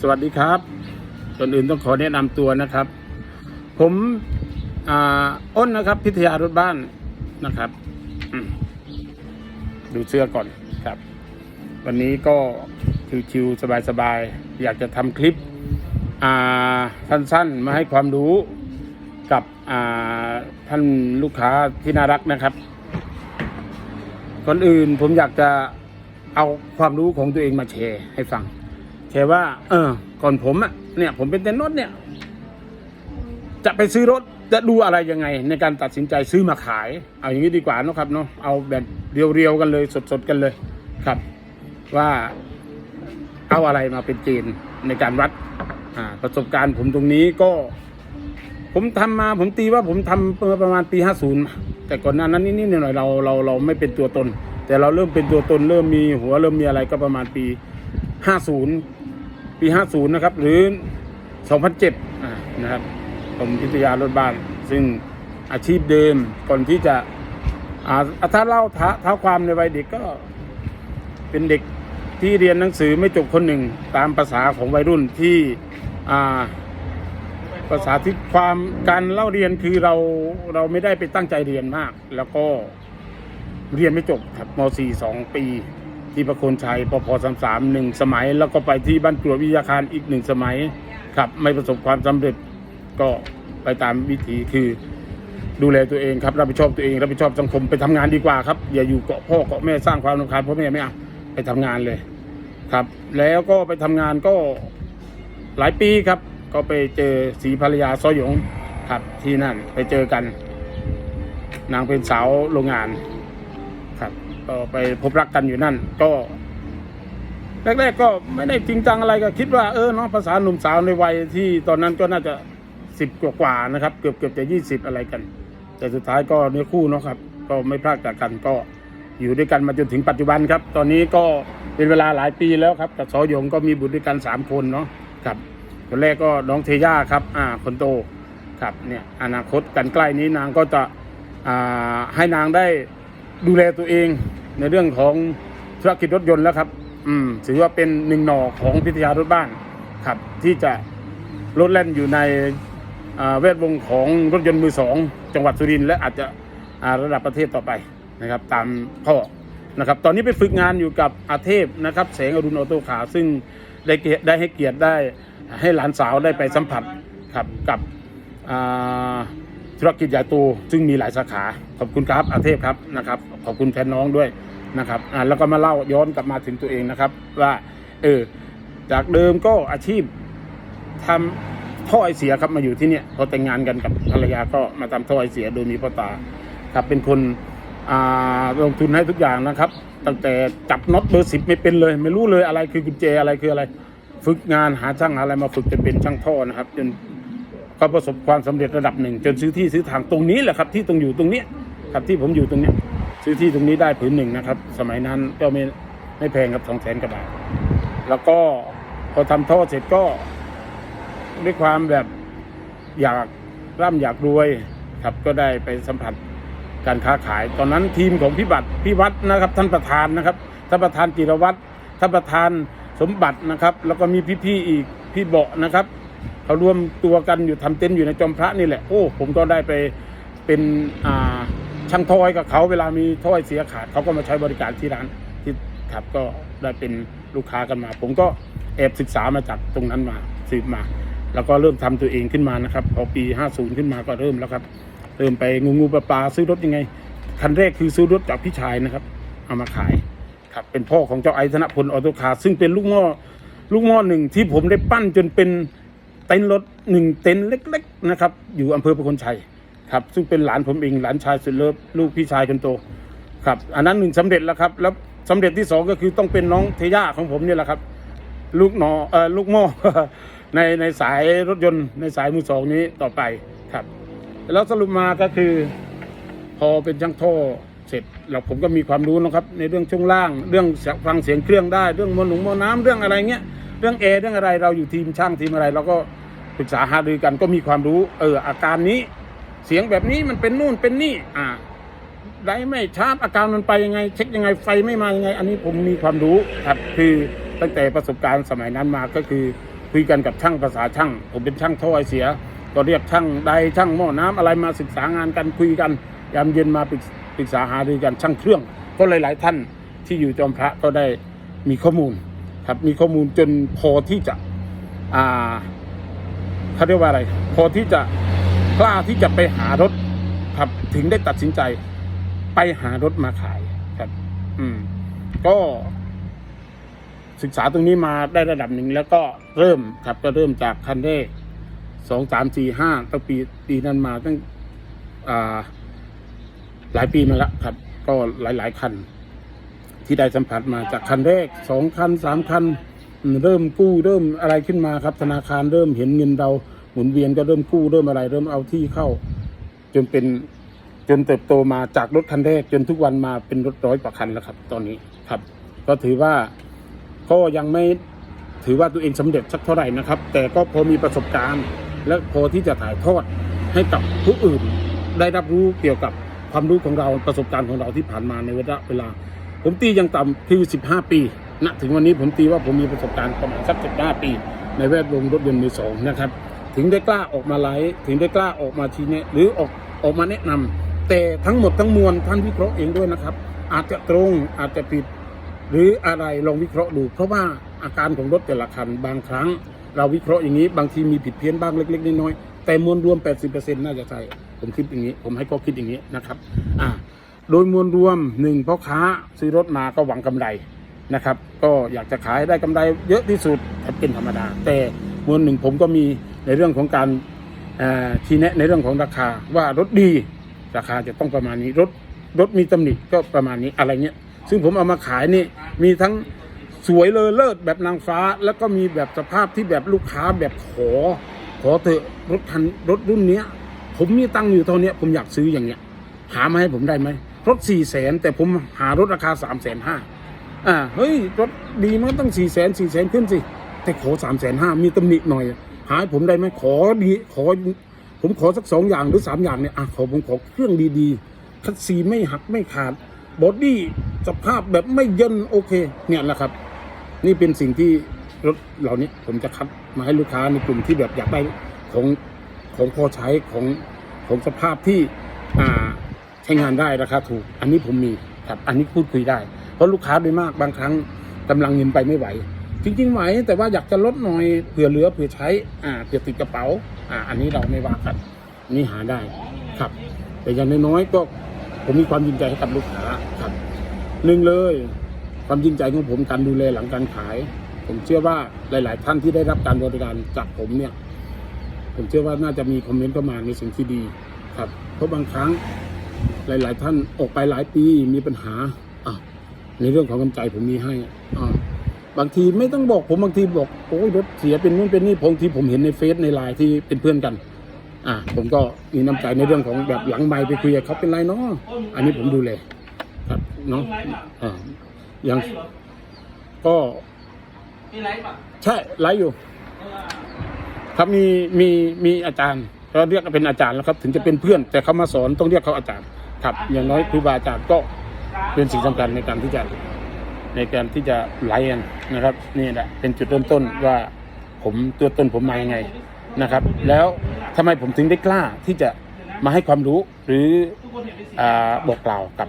สวัสดีครับก่อนอื่นต้องขอแนะนำตัวนะครับ ผมอ่าอ้นนะครับ พิทยารถบ้านนะครับ ดูเสื้อก่อนครับ วันนี้ก็ชิวๆสบายๆ อยากจะทำคลิปอ่าสั้นๆ มาให้ความรู้กับอ่าท่านลูกค้าที่น่ารักนะครับ ก่อนอื่นผมอยากจะเอาความรู้ของตัวเองมาแชร์ให้ฟัง แชร์ว่า เออ ก่อนผมอะเนี่ย ผมเป็นเต้นรถเนี่ย จะไปซื้อรถจะดูอะไรยังไง ในการตัดสินใจซื้อมาขาย เอาอย่างนี้ดีกว่านะครับเนาะเอาแบบเรียวๆกันเลย สดๆกันเลยครับ ว่าเอาอะไรมาเป็นเกณฑ์ในการวัดประสบการณ์ผมตรงนี้ก็ ผมทำมาผมตีว่าผมทำเมื่อประมาณปีห้าศูนย์แต่ก่อนหน้านั้นนิดๆหน่อยๆเราเราเราไม่เป็นตัวตน แต่เราเริ่มเป็นตัวตน เริ่มมีหัวเริ่มมีอะไรก็ประมาณปีห้าศูนย์ ปีห้าศูนะครับ หรือสองพันะครับผมพิทยารถบ้าน ซึ่งอาชีพเดิมก่อนที่จะอาถ้าเล่าท้าทาความในวัยเด็กก็เป็นเด็กที่เรียนหนังสือไม่จบคนหนึ่งตามภาษาของวัยรุ่นที่ภาษาที่ความการเล่าเรียนคือเราเราไม่ได้ไปตั้งใจเรียนมาก แล้วก็เรียนไม่จบครับม .4 สองปี ที่ประโคนชัยปพสามสามหนึ่งสมัย แล้วก็ไปที่บ้านกรววิทยาคารอีกหนึ่งสมัยครับไม่ประสบความสำเร็จก็ไปตามวิธีคือดูแลตัวเองครับรับผิดชอบตัวเองรับผิดชอบสังคมไปทำงานดีกว่าครับอย่าอยู่เกาะพ่อเกาะแม่สร้างความรำคาญพ่อแม่ไม่เอาไปทำงานเลยครับ แล้วก็ไปทำงานก็หลายปีครับ ก็ไปเจอสีภรรยาซอหยงครับที่นั่นไปเจอกัน นางเป็นสาวโรงงาน ก็ไปพบรักกันอยู่นั่น ก็แรกๆก็ไม่ได้จริงจังอะไรก็คิดว่าเออเนาะภาษาหนุ่มสาวในวัยที่ตอนนั้นก็น่าจะสิบกว่าๆนะครับ เกือบเกือบจะยี่สิบอะไรกัน แต่สุดท้ายก็เนื้อคู่เนาะครับ ก็ไม่พลาดจากกันก็อยู่ด้วยกันมาจนถึงปัจจุบันครับ ตอนนี้ก็เป็นเวลาหลายปีแล้วครับกับซอหยงก็มีบุตรด้วยกันสามคนเนาะครับคนแรกก็น้องเทย่าครับ อ่า คนโตครับเนี่ยอนาคตกันใกล้นี้นางก็จะอ่าให้นางได้ ดูแลตัวเองในเรื่องของธุรกิจรถยนต์แล้วครับ อืมถือว่าเป็นหนึ่งหน่อของพิทยารถบ้านครับ ที่จะรถแล่นอยู่ในอ่าแวดวงของรถยนต์มือสองจังหวัดสุรินทร์และอาจจะระดับประเทศต่อไปนะครับ ตามพ่อนะครับ ตอนนี้ไปฝึกงานอยู่กับอาเทพนะครับ แสงอรุณออโต้ขา ซึ่งได้เกียรติได้ให้เกียรติได้ให้หลานสาวได้ไปสัมผัสครับกับ ธุรกิจใหญ่โตซึ่งมีหลายสาขา ขอบคุณครับอาเทพครับนะครับ ขอบคุณแทนน้องด้วยนะครับอ่าแล้วก็มาเล่าย้อนกลับมาถึงตัวเองนะครับ ว่าเออจากเดิมก็อาชีพทำท่อไอเสียครับมาอยู่ที่เนี่ยพอแต่งงานกันกับภรรยาก็มาทำท่อไอเสียโดยมีพ่อตาครับเป็นคนอ่าลงทุนให้ทุกอย่างนะครับ ตั้งแต่จับน็อตเบอร์สิบไม่เป็นเลย ไม่รู้เลยอะไรคือกุญแจอะไรคืออะไร ฝึกงานหาช่างหาอะไรมาฝึกจนเป็นช่างท่อนะครับจน ก็ประสบความสำเร็จระดับหนึ่ง จนซื้อที่ซื้อทางตรงนี้แหละครับ ที่ตรงอยู่ตรงเนี้ยครับที่ผมอยู่ตรงเนี้ยซื้อที่ตรงนี้ได้ผืนหนึ่งนะครับ สมัยนั้นก็ไม่ไม่แพงครับสองแสนกว่าบาทแล้วก็พอทำท่อเสร็จก็ด้วยความแบบอยากร่ำอยากรวยครับก็ได้ไปสัมผัสการค้าขาย ตอนนั้นทีมของพี่บัตรพี่วัดนะครับ ท่านประธานนะครับท่านประธานจิรวัตรท่านประธานสมบัตินะครับ แล้วก็มีพี่ๆอีกพี่เบาะนะครับ เขารวมตัวกันอยู่ทำเต็นท์อยู่ในจอมพระนี่แหละโอ้ผมก็ได้ไปเป็นอ่าช่างท่อให้กับเขาเวลามีท่อเสียขาดเขาก็มาใช้บริการที่ร้านที่ครับก็ได้เป็นลูกค้ากันมา ผมก็แอบศึกษามาจากตรงนั้นมาสืบมา แล้วก็เริ่มทำตัวเองขึ้นมานะครับพอปี 50 ขึ้นมาก็เริ่มแล้วครับ เริ่มไปงูงูปลาปลาซื้อรถยังไง คันแรกคือซื้อรถจากพี่ชายนะครับ เอามาขายครับเป็นพ่อของเจ้าไอธนพลออโตคาร์ซึ่งเป็นลูกหม้อลูกหม้อหนึ่งที่ผมได้ปั้นจนเป็น เต็นท์รถหนึ่งเต็นท์เล็ก ๆ นะครับ อยู่อำเภอประคนชัยครับ ซึ่งเป็นหลานผมเองหลานชายสุดเลิฟลูกพี่ชายคนโตครับอันนั้นหนึ่งสำเร็จแล้วครับ แล้วสำเร็จที่สองก็คือต้องเป็นน้องเทย่าของผมเนี่ยแหละครับ ลูกหนอเอ่อลูกหม้อในในสายรถยนต์ในสายมือสองนี้ต่อไปครับ แล้วสรุปมาก็คือ พอเป็นช่างท่อเสร็จเราผมก็มีความรู้นะครับ ในเรื่องช่วงล่าง เรื่องฟังเสียงเครื่องได้เรื่องมวลหนุนมวลน้ำเรื่องอะไรเงี้ย เรื่องแอเรื่องอะไรเราอยู่ทีมช่างทีมอะไรเราก็ปรึกษาหารือกันก็มีความรู้ เออ อาการนี้ เสียงแบบนี้มันเป็นนู่นเป็นนี่ อ่าไดไม่ชาร์จอาการมันไปยังไง เช็คยังไงไฟไม่มายังไง อันนี้ผมมีความรู้ครับคือตั้งแต่ประสบการณ์สมัยนั้นมาก็คือคุยกันกับช่างภาษาช่าง ผมเป็นช่างท่อไอเสีย ก็เรียกช่างใดช่างหม้อน้ำอะไรมาศึกษางานกันคุยกัน ยามเย็นมาปรึกปรึกษาหารือกันช่างเครื่อง ก็หลาย ๆ ท่านที่อยู่จอมพระก็ได้มีข้อมูล ครับมีข้อมูลจนพอที่จะอ่าเขาเรียกว่าอะไร พอที่จะกล้าที่จะไปหารถครับถึงได้ตัดสินใจไปหารถมาขายครับ อืม ก็ศึกษาตรงนี้มาได้ระดับหนึ่งแล้วก็เริ่มครับก็เริ่มจากคันแรกสองสามสี่ห้าตั้งปีปีนั้นมาตั้งอ่าหลายปีมาแล้วครับ ก็หลาย ๆ คัน ที่ได้สัมผัสมาจากคันแรกสองคันสามคันเริ่มกู้เริ่มอะไรขึ้นมาครับ ธนาคารเริ่มเห็นเงินเราหมุนเวียนก็เริ่มกู้เริ่มอะไร เริ่มเอาที่เข้า จนเป็นจนเติบโตมาจากรถคันแรกจนทุกวันมาเป็นรถร้อยกว่าคันแล้วครับ ตอนนี้ครับ ก็ถือว่าก็ยังไม่ถือว่าตัวเองสำเร็จสักเท่าไหร่นะครับ แต่ก็พอมีประสบการณ์ และพอที่จะถ่ายทอดให้กับผู้อื่น ได้รับรู้เกี่ยวกับความรู้ของเราประสบการณ์ของเราที่ผ่านมาในเวลา ผมตีอยังต่ำคือ 15 ปีณถึงวันนี้ผมตีว่าผมมีประสบการณ์ประมาณสัก15ปี ในแวดวงรถยนต์มือสองนะครับ ถึงได้กล้าออกมาไลฟ์ถึงได้กล้าออกมาชี้แนะหรือออกออกมาแนะนำแต่ทั้งหมดทั้งมวลท่านวิเคราะห์เองด้วยนะครับ อาจจะตรงอาจจะผิด หรืออะไรลองวิเคราะห์ดู เพราะว่าอาการของรถแต่ละคันบางครั้ง เราวิเคราะห์อย่างนี้บางทีมีผิดเพี้ยนบ้างเล็กๆน้อยๆแต่มวลรวม 80%น่าจะใช่ผมคิดอย่างนี้ ผมให้ข้อคิดอย่างนี้นะครับ อ่า โดยมวลรวมหนึ่งพ่อค้าซื้อรถมาก็หวังกำไรนะครับ ก็อยากจะขายได้กำไรเยอะที่สุดเป็นธรรมดา แต่มวลหนึ่งผมก็มีในเรื่องของการเอ่อชี้แนะในเรื่องของราคาว่ารถดีราคาจะต้องประมาณนี้รถรถมีตำหนิก็ประมาณนี้อะไรเงี้ยซึ่งผมเอามาขายนี่มีทั้งสวยเลอเลิศแบบนางฟ้า แล้วก็มีแบบสภาพที่แบบลูกค้าแบบขอ ขอเถอะรถคันรถรุ่นเนี้ย ผมมีตังค์อยู่เท่านี้ผมอยากซื้ออย่างเงี้ยหามาให้ผมได้ไหม รถสี่แสนแต่ผมหารถราคาสามแสนห้าอ่าเฮ้ยรถดีมันต้องสี่แสนสี่แสนขึ้นสิ แต่ขอสามแสนห้ามีตำหนิหน่อย หาให้ผมได้ไหมขอดีขอ ผมขอสักสองอย่างหรือสามอย่างเนี่ยอะขอผมขอเครื่องดีๆคัดซีไม่หักไม่ขาดบอดี้สภาพแบบไม่ยินโอเค เนี่ยแหละครับ นี่เป็นสิ่งที่รถเหล่านี้ผมจะคัดมาให้ลูกค้าในกลุ่มที่แบบอยากได้ของของพอใช้ของของสภาพที่อ่า ใช้งานได้ราคาถูก อันนี้ผมมีครับอันนี้พูดคุยได้ เพราะลูกค้าโดยมากบางครั้งกำลังเงินไปไม่ไหว จริงๆไหวแต่ว่าอยากจะลดหน่อยเผื่อเหลือเผื่อใช้อ่าเผื่อติดกระเป๋าอ่าอันนี้เราไม่ว่ากันอันนี่หาได้ครับ แต่อย่างน้อยๆก็ผมมีความยินใจให้กับลูกค้าครับหนึ่งเลย ความจริงใจของผมการดูแลหลังการขาย ผมเชื่อว่าหลาย ๆ ท่านที่ได้รับการบริการจากผมเนี่ย ผมเชื่อว่าน่าจะมีคอมเมนต์เข้ามาในสิ่งที่ดีครับ เพราะบางครั้ง หลาย ๆ ท่านออกไปหลายปีมีปัญหาอะในเรื่องของกำใจผมมีให้อ่าบางทีไม่ต้องบอกผมบางทีบอกโอ้ยรถเสียเป็นนู่นเป็นนี่บางทีผมเห็นในเฟซในไลน์ที่เป็นเพื่อนกัน อ่าผมก็มีน้ำใจในเรื่องของแบบหลังไมค์ไปคุยกับเขาเป็นไรเนาะอันนี้ผมดูแลครับเนาะอ่ายังก็มีไลฟ์ป่ะใช่ไลฟ์อยู่ ครับมีมีมีอาจารย์ ก็เรียกเป็นอาจารย์แล้วครับ ถึงจะเป็นเพื่อน แต่เขามาสอนต้องเรียกเขาอาจารย์ครับ อย่างน้อยครูบาอาจารย์ก็เป็นสิ่งสำคัญในการที่จะในการที่จะไลฟ์กันนะครับ นี่แหละเป็นจุดเริ่มต้นว่าผมตัวตนผมมายังไงนะครับ แล้วทำไมผมถึงได้กล้าที่จะมาให้ความรู้หรือทุกคนเห็นเป็นสีอ่าบอกกล่าวกับ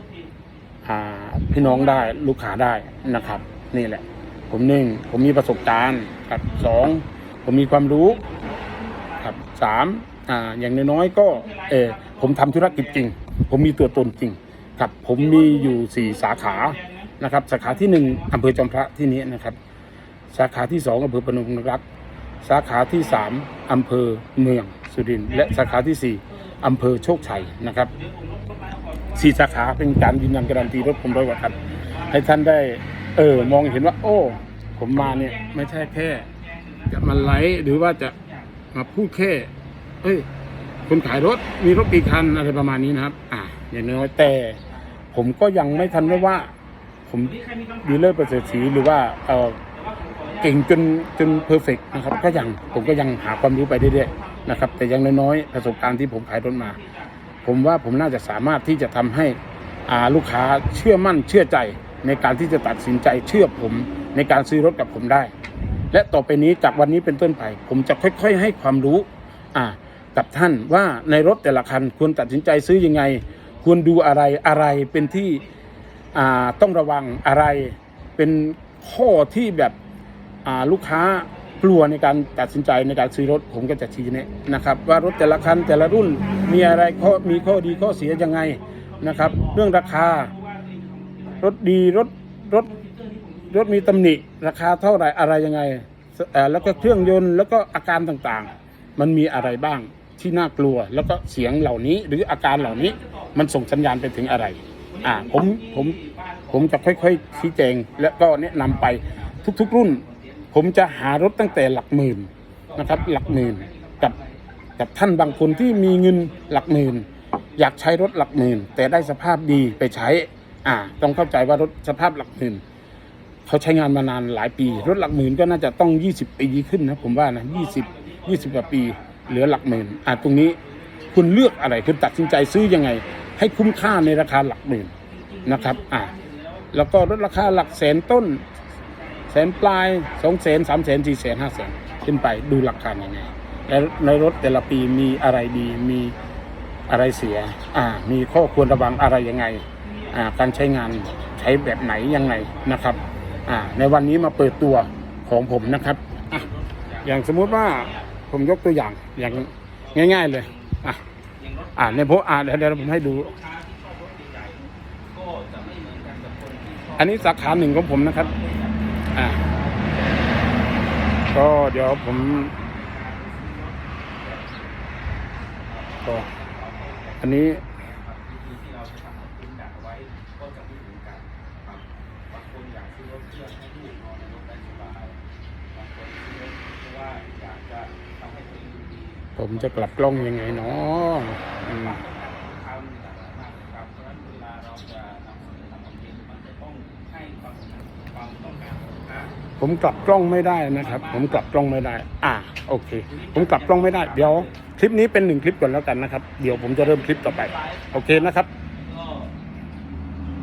อ่าพี่น้องได้ลูกค้าได้นะครับ นี่แหละ ผมหนึ่งผมมีประสบการณ์ครับสองผมมีความรู้ครับสาม อ่าอย่างน้อยๆก็เออผมทำธุรกิจจริง ผมมีตัวตนจริงครับผมมีอยู่สี่สาขานะครับสาขาที่หนึ่งอำเภอจอมพระที่นี้นะครับ สาขาที่สองอำเภอพนมรักษ์สาขาที่สามอำเภอเมืองสุรินทร์และสาขาที่สี่อำเภอโชคชัยนะครับสี่สาขาเป็นการยืนยันการันตีรถผมร้อยกว่าคันให้ท่านได้เออมองเห็นว่า โอ้ ผมมาเนี่ยไม่ใช่แค่จะมาไลฟ์หรือว่าจะมาพูดแค่ เอ้ยคนขายรถมีรถกี่คันอะไรประมาณนี้นะครับ อ่าอย่างน้อยแต่ผมก็ยังไม่ทันได้ว่า ผมดีเลอร์ประเสริฐศรีหรือว่าเออเก่งจนจนเพอร์เฟกนะครับ ก็ยังผมก็ยังหาความรู้ไปเรื่อยๆนะครับ แต่ยังน้อยๆประสบการณ์ที่ผมขายรถมา ผมว่าผมน่าจะสามารถที่จะทำให้อ่าลูกค้าเชื่อมั่นเชื่อใจในการที่จะตัดสินใจเชื่อผมในการซื้อรถกับผมได้ และต่อไปนี้จากวันนี้เป็นต้นไป ผมจะค่อย ๆ ให้ความรู้อ่า กับท่านว่าในรถแต่ละคันควรตัดสินใจซื้อยังไง ควรดูอะไรอะไรเป็นที่ต้องระวังอะไรเป็นข้อที่แบบลูกค้ากลัวในการตัดสินใจในการซื้อรถผมก็จะชี้แนะนะครับ ว่ารถแต่ละคันแต่ละรุ่นมีอะไรข้อมีข้อดีข้อเสียยังไงนะครับ เรื่องราคารถดีรถรถรถมีตำหนิ ราคาเท่าไหร่อะไรยังไงแล้วก็เครื่องยนต์แล้วก็อาการต่างๆ มันมีอะไรบ้าง ที่น่ากลัว แล้วก็เสียงเหล่านี้หรืออาการเหล่านี้มันส่งสัญญาณไปถึงอะไร อ่าผมผมผมจะค่อยๆชี้แจงและก็แนะนำไปทุกๆรุ่น ผมจะหารถตั้งแต่หลักหมื่นนะครับ หลักหมื่นกับกับท่านบางคนที่มีเงินหลักหมื่นอยากใช้รถหลักหมื่น แต่ได้สภาพดีไปใช้ อ่า ต้องเข้าใจว่ารถสภาพหลักหมื่นเขาใช้งานมานานหลายปี รถหลักหมื่นก็น่าจะต้อง 20 ปีขึ้นนะผมว่านะ20 20กว่าปี เหลือหลักหมื่นอ่าตรงนี้คุณเลือกอะไรคุณตัดสินใจซื้อยังไง ให้คุ้มค่าในราคาหลักหมื่นนะครับอ่าแล้วก็รถราคาหลักแสนต้น แสนปลายสองแสนสามแสนสี่แสนห้าแสนขึ้นไปดูหลักการยังไงแล้วในรถแต่ละปีมีอะไรดีมีอะไรเสีย อ่า มีข้อควรระวังอะไรยังไง อ่า การใช้งานใช้แบบไหนยังไงนะครับ อ่า ในวันนี้มาเปิดตัวของผมนะครับ อะ อย่างสมมุติว่า ผมยกตัวอย่างอย่างง่าย ๆเลย อะอ่าในพวกอ่าเดี๋ยวเดี๋ยวผมให้ดู อันนี้สาขาหนึ่งของผมนะครับ อ่าก็เดี๋ยวผมก็อันนี้ ผมจะกลับกล้องยังไงเนาะผมกลับกล้องไม่ได้นะครับ ผมกลับกล้องไม่ได้ อ่าโอเค ผมกลับกล้องไม่ได้ เดี๋ยว คลิปนี้เป็นหนึ่งคลิปก่อนแล้วกันนะครับ เดี๋ยวผมจะเริ่มคลิปต่อไป โอเคนะครับ